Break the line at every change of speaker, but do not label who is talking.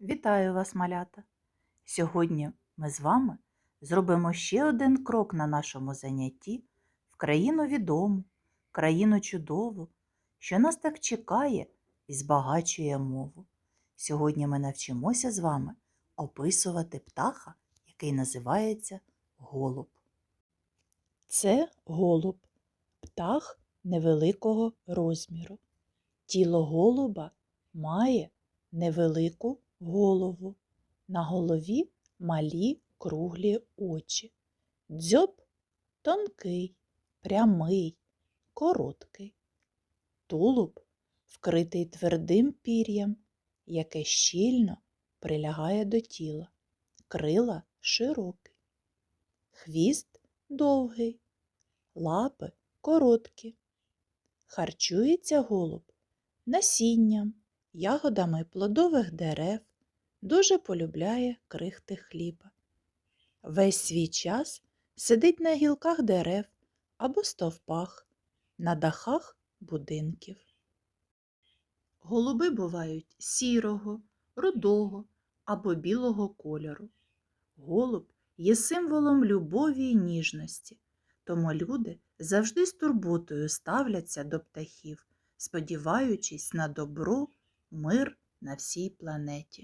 Вітаю вас, малята! Сьогодні ми з вами зробимо ще один крок на нашому занятті в країну відому, країну чудову, що нас так чекає і збагачує мову. Сьогодні ми навчимося з вами описувати птаха, який називається голуб. Це голуб, птах невеликого розміру. Тіло голуба має невелику голову. На голові малі круглі очі. Дзьоб тонкий, прямий, короткий. Тулуб вкритий твердим пір'ям, яке щільно прилягає до тіла. Крила широкі. Хвіст довгий, лапи короткі. Харчується голуб насінням, ягодами плодових дерев, дуже полюбляє крихти хліба. Весь свій час сидить на гілках дерев або стовпах, на дахах будинків. Голуби бувають сірого, рудого або білого кольору. Голуб є символом любові й ніжності, тому люди завжди з турботою ставляться до птахів, сподіваючись на добро, мир на всій планеті.